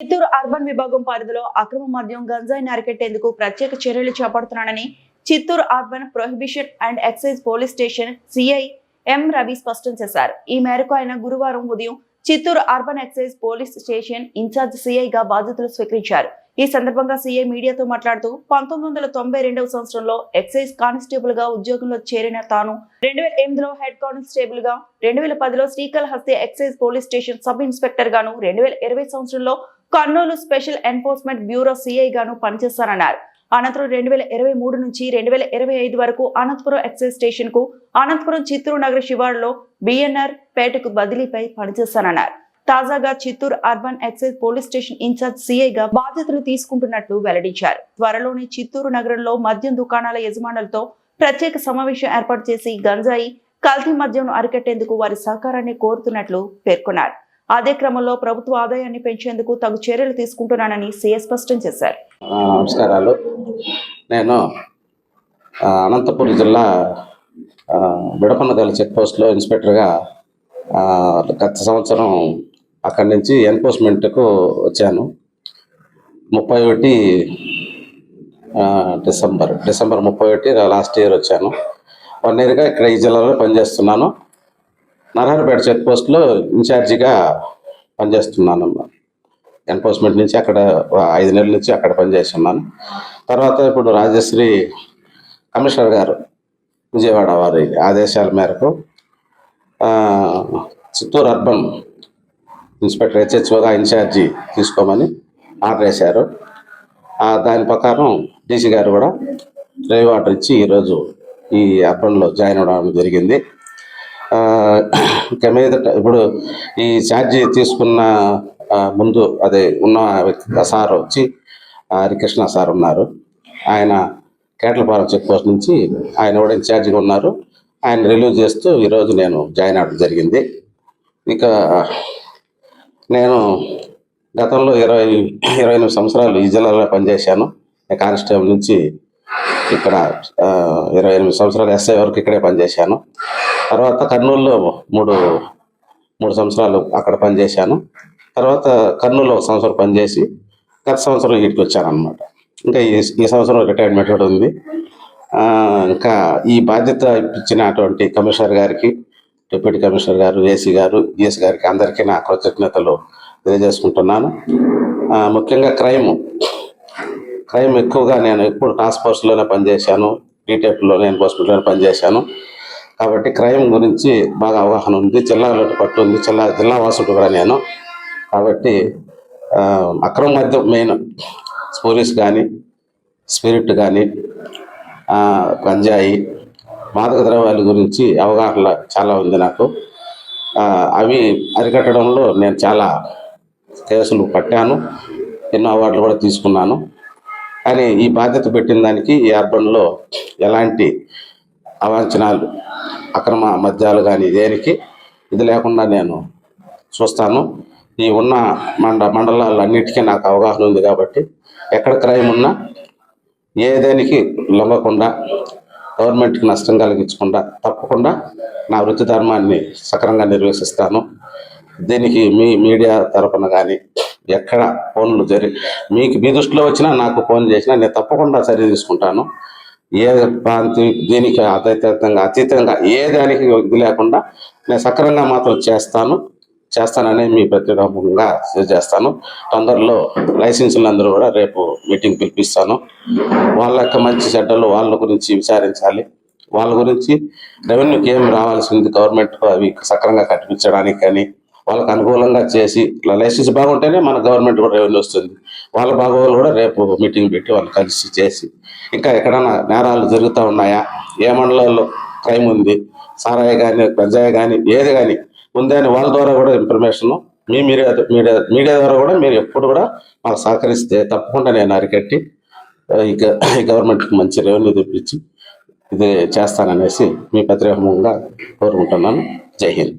Chittoor urban విభాగం పరిధిలో అక్రమ మద్యం గంజాయి నరికెట్టేందుకు ప్రత్యేక చర్యలు చేపడుతున్నానని Chittoor urban prohibition and excise police station CI M Ravi స్పష్టం చేశారు. ఈ మేరకు ఆయన గురువారం ఉదయం Chittoor urban excise police station in charge సిఐగా బాధ్యతలు స్వీకరించారు. ఈ సందర్భంగా సిఐ మీడియాతో మాట్లాడుతూ పంతొమ్మిది వందల తొంభై రెండవ సంవత్సరంలో ఎక్సైజ్ కానిస్టేబుల్గా ఉద్యోగంలో చేరిన తాను రెండు వేల ఎనిమిదిలో హెడ్ కానిస్టేబుల్గా రెండు వేల పదిలో Srikalahasti excise police station sub inspector గాను రెండు వేల ఇరవై సంవత్సరంలో Kurnool special enforcement bureau CI గాను పనిచేస్తానన్నారు అనంతరం రెండు వేల ఇరవై మూడు నుంచి రెండు వేల ఇరవై ఐదు వరకు అనంతపురం ఎక్సైజ్ స్టేషన్కు అనంతపురం చిత్తూరు నగర శివారులో బిఎన్ఆర్ పేటకు బదిలీపై పనిచేస్తానన్నారు. తాజాగా Chittoor urban excise police station in charge సిఐగా బాధ్యతలు తీసుకుంటున్నట్లు వెల్లడించారు. త్వరలోనే చిత్తూరు నగరంలో మద్యం దుకాణాల యజమానులతో ప్రత్యేక సమావేశం ఏర్పాటు చేసి గంజాయి కల్తీ మద్యం అరికట్టేందుకు వారి సహకారాన్ని కోరుతున్నట్లు పేర్కొన్నారు. అదే క్రమంలో ప్రభుత్వ ఆదాయాన్ని పెంచేందుకు తగు చర్యలు తీసుకుంటున్నానని సీఎస్ స్పష్టం చేశారు. నమస్కారాలు. నేను అనంతపురం జిల్లా ఆ, బిడపన్నగల చెక్ పోస్ట్లో ఇన్స్పెక్టర్గా గత సంవత్సరం అక్కడి నుంచి ఎన్ఫోర్స్మెంట్కు వచ్చాను. ముప్పై ఒకటి డిసెంబర్ డిసెంబర్ ముప్పై ఒకటి లాస్ట్ ఇయర్ వచ్చాను. వన్ ఇయర్గా ఇక్కడ ఈ జిల్లాలో పనిచేస్తున్నాను. నరహరిపేట చెక్ పోస్ట్లో ఇన్ఛార్జిగా పనిచేస్తున్నాను ఎన్ఫోర్స్మెంట్ నుంచి అక్కడ ఐదు నెలల నుంచి అక్కడ పనిచేస్తున్నాను. తర్వాత ఇప్పుడు రాజశ్రీ కమిషనర్ గారు విజయవాడ వారి ఆదేశాల మేరకు చిత్తూరు అర్బన్ ఇన్స్పెక్టర్ హెచ్హెచ్ఓగా ఇన్ఛార్జి తీసుకోమని ఆర్డర్ వేశారు. దాని ప్రకారం డీసీ గారు కూడా డ్రైవ్ ఆర్డర్ ఇచ్చి ఈరోజు ఈ అర్బన్లో జాయిన్ అవ్వడం జరిగింది. ఇక మీద ఇప్పుడు ఈ ఛార్జీ తీసుకున్న ముందు అదే ఉన్న వ్యక్తి సార్ వచ్చి హరికృష్ణ సార్ ఉన్నారు. ఆయన కేటలపాలెం చెక్ పోస్ట్ నుంచి ఆయన కూడా ఇన్ఛార్జిగా ఉన్నారు. ఆయన రిలీవ్ చేస్తూ ఈరోజు నేను జాయిన్ అవ్వడం జరిగింది. ఇక నేను గతంలో ఇరవై ఇరవై ఎనిమిది సంవత్సరాలు ఈ జిల్లాలో పనిచేశాను. కానిస్టేబుల్ నుంచి ఇక్కడ ఇరవై ఎనిమిది సంవత్సరాలు ఎస్ఐ వరకు ఇక్కడే పనిచేశాను. తర్వాత కర్నూలులో మూడు మూడు సంవత్సరాలు అక్కడ పనిచేశాను. తర్వాత కర్నూలులో ఒక సంవత్సరం పనిచేసి గత సంవత్సరం ఇక్కడికి వచ్చాను అనమాట ఇంకా ఈ ఈ సంవత్సరం రిటైర్మెంట్ కూడా ఉంది. ఇంకా ఈ బాధ్యత ఇచ్చినటువంటి కమిషనర్ గారికి డిప్యూటీ కమిషనర్ గారు ఏసీ గారు ఈఎస్ గారికి అందరికీ నా కృతజ్ఞతలు తెలియజేసుకుంటున్నాను. ముఖ్యంగా క్రైమ్. క్రైమ్ ఎక్కువగా నేను ఎప్పుడు టాస్క్ ఫోర్స్లోనే పనిచేశాను నేను ఎన్ఫోర్స్మెంట్లోనే పనిచేశాను. కాబట్టి క్రైమ్ గురించి బాగా అవగాహన ఉంది జిల్లాలో పట్టు ఉంది జిల్లా జిల్లా వాసుడు కూడా నేను. కాబట్టి అక్రమ మద్యం మెయిన్ పోలీస్ కానీ స్పిరిట్ కానీ గంజాయి మాదక ద్రవ్యాల గురించి అవగాహన చాలా ఉంది నాకు. అవి అరికట్టడంలో నేను చాలా కేసులు పట్టాను ఎన్నో అవార్డులు కూడా తీసుకున్నాను. కానీ ఈ బాధ్యత పెట్టిన దానికి ఈ అర్బన్లో ఎలాంటి అవాంఛనాలు అక్రమ మద్యాలు కానీ దేనికి ఇది లేకుండా నేను చూస్తాను. ఈ ఉన్న మండ మండలాలన్నిటికీ నాకు అవగాహన ఉంది కాబట్టి ఎక్కడ క్రైమ్ ఉన్నా ఏ దేనికి లొంగకుండా గవర్నమెంట్కి నష్టం కలిగించకుండా తప్పకుండా నా వృత్తి ధర్మాన్ని సక్రంగా నిర్వహిస్తాను. దీనికి మీ మీడియా తరపున కానీ ఎక్కడ ఫోన్లు జరి మీకు మీ దృష్టిలో వచ్చినా నాకు ఫోన్ చేసినా నేను తప్పకుండా చర్య తీసుకుంటాను. ఏ ప్రాంతి దీనికి అతీతంగా అతీతంగా ఏ దానికి ఇది లేకుండా నేను సక్రమంగా మాత్రం చేస్తాను. చేస్తానని మీ ప్రత్యేకంగా చేస్తాను తొందరలో లైసెన్సులు అందరూ కూడా రేపు మీటింగ్ పిలిపిస్తాను. వాళ్ళ యొక్క మంచి చెడ్డలు వాళ్ళ గురించి విచారించాలి. వాళ్ళ గురించి రెవెన్యూకి ఏం రావాల్సింది గవర్నమెంట్ అవి సక్రమంగా కట్టించడానికి కానీ వాళ్ళకి అనుకూలంగా చేసి ఇట్లా లైసెన్స్ బాగుంటేనే మన గవర్నమెంట్ కూడా రెవెన్యూ వస్తుంది. వాళ్ళ బాగోగులు కూడా రేపు మీటింగ్ పెట్టి వాళ్ళు కలిసి చేసి ఇంకా ఎక్కడైనా నేరాలు జరుగుతూ ఉన్నాయా? ఏ మండలాల్లో క్రైమ్ ఉంది? సారాయి కానీ గంజాయి కానీ ఏది కానీ ఉందని అని వాళ్ళ ద్వారా కూడా ఇన్ఫర్మేషన్ మీ మీడియా మీడియా మీడియా ద్వారా కూడా మీరు ఎప్పుడు కూడా మాకు సహకరిస్తే తప్పకుండా నేను అరికట్టి ఈ ఈ గవర్నమెంట్కి మంచి రెవెన్యూ తెప్పించి ఇది చేస్తాననేసి మీ పత్రికంగా కోరుకుంటున్నాను. జై హింద్.